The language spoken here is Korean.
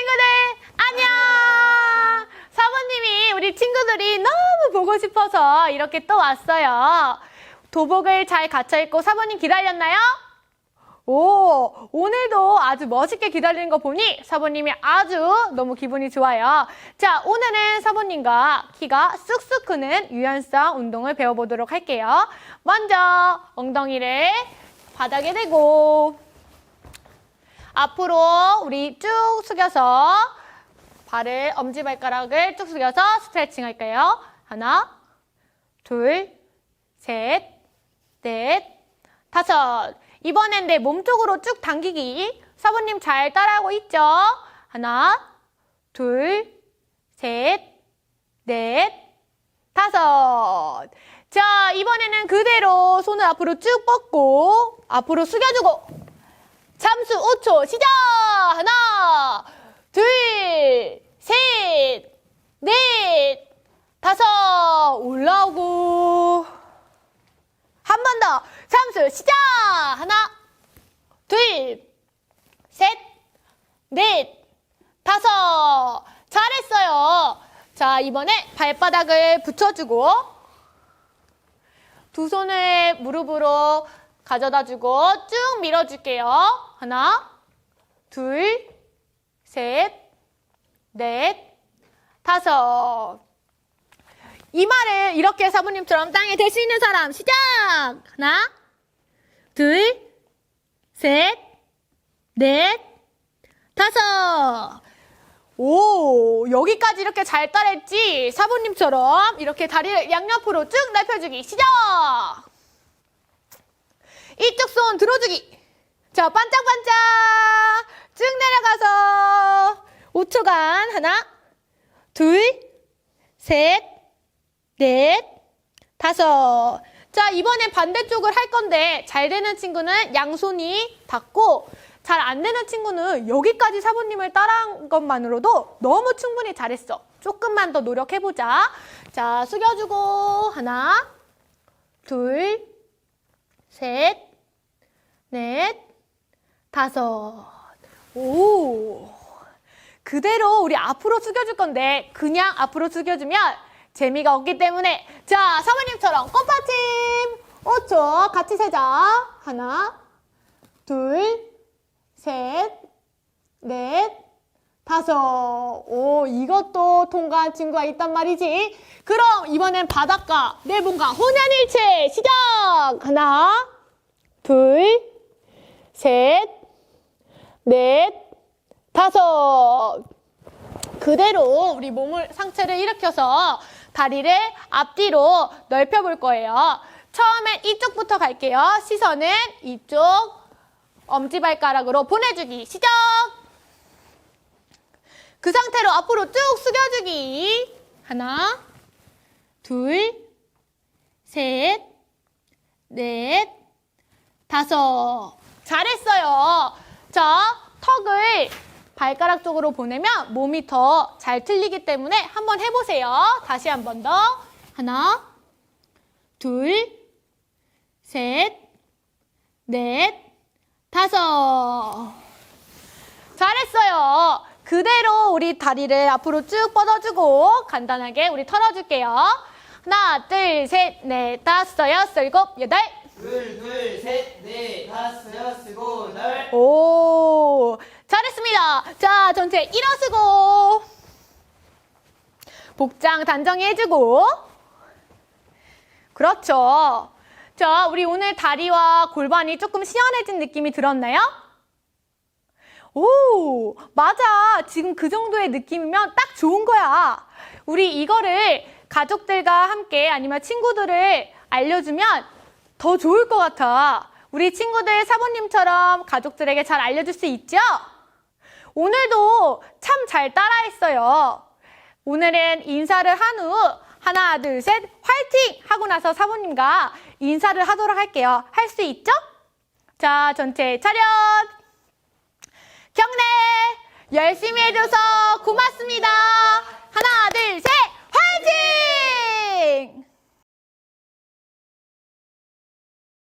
친구들 안녕. 사모님이 우리 친구들이 너무 보고 싶어서 이렇게 또 왔어요. 도복을 잘 갖춰 입고 사모님 기다렸나요? 오, 오늘도 아주 멋있게 기다리는 거 보니 사모님이 아주 너무 기분이 좋아요. 자, 오늘은 사모님과 키가 쑥쑥 크는 유연성 운동을 배워보도록 할게요. 먼저 엉덩이를 바닥에 대고 앞으로 우리 쭉 숙여서 발을 엄지발가락을 쭉 숙여서 스트레칭 할게요. 하나, 둘, 셋, 넷, 다섯. 이번엔 내 몸 쪽으로 쭉 당기기. 사부님 잘 따라하고 있죠? 하나, 둘, 셋, 넷, 다섯. 자, 이번에는 그대로 손을 앞으로 쭉 뻗고 앞으로 숙여주고 잠수 5초 시작! 하나, 둘, 셋, 넷, 다섯, 올라오고. 한 번 더. 잠수 시작! 하나, 둘, 셋, 넷, 다섯. 잘했어요. 자, 이번에 발바닥을 붙여주고 두 손을 무릎으로 가져다 주고 쭉 밀어줄게요. 하나, 둘, 셋, 넷, 다섯. 이마를 이렇게 사부님처럼 땅에 댈수 있는 사람 시작! 하나, 둘, 셋, 넷, 다섯. 오, 여기까지 이렇게 잘 따라했지? 사부님처럼 이렇게 다리를 양옆으로 쭉 넓혀주기 시작! 이쪽 손 들어주기. 자, 반짝반짝. 쭉 내려가서 5초간 하나, 둘, 셋, 넷, 다섯. 자, 이번엔 반대쪽을 할 건데 잘 되는 친구는 양손이 닿고 잘 안 되는 친구는 여기까지 사부님을 따라한 것만으로도 너무 충분히 잘했어. 조금만 더 노력해보자. 자, 숙여주고 하나, 둘, 셋, 넷, 다섯. 오. 그대로 우리 앞으로 숙여줄 건데 그냥 앞으로 숙여주면 재미가 없기 때문에. 자 사모님처럼 꽃받침 5초 같이 세자. 하나 둘셋넷 다섯. 오 이것도 통과한 친구가 있단 말이지. 그럼 이번엔 바닥과 내 몸과 혼연일체 시작! 하나 둘셋넷 다섯. 그대로 우리 몸을 상체를 일으켜서 다리를 앞뒤로 넓혀 볼 거예요. 처음엔 이쪽부터 갈게요. 시선은 이쪽 엄지발가락으로 보내주기 시작. 그 상태로 앞으로 쭉 숙여주기. 하나, 둘, 셋, 넷, 다섯. 잘했어요. 자, 턱을 발가락 쪽으로 보내면 몸이 더 잘 틀리기 때문에 한번 해보세요. 다시 한 번 더. 하나, 둘, 셋, 넷, 다섯. 잘했어요. 그대로 우리 다리를 앞으로 쭉 뻗어주고 간단하게 우리 털어줄게요. 하나, 둘, 셋, 넷, 다섯, 여섯, 일곱, 여덟. 둘, 둘, 셋, 넷, 다섯, 여섯, 일곱, 여덟. 오, 자, 전체 일어서고, 복장 단정히 해주고, 그렇죠. 자, 우리 오늘 다리와 골반이 조금 시원해진 느낌이 들었나요? 오, 맞아. 지금 그 정도의 느낌이면 딱 좋은 거야. 우리 이거를 가족들과 함께 아니면 친구들을 알려주면 더 좋을 것 같아. 우리 친구들 사모님처럼 가족들에게 잘 알려줄 수 있죠? 오늘도 참 잘 따라했어요. 오늘은 인사를 한 후 하나, 둘, 셋, 화이팅! 하고 나서 사모님과 인사를 하도록 할게요. 할 수 있죠? 자, 전체 차렷! 경례! 열심히 해줘서 고맙습니다. 하나, 둘, 셋!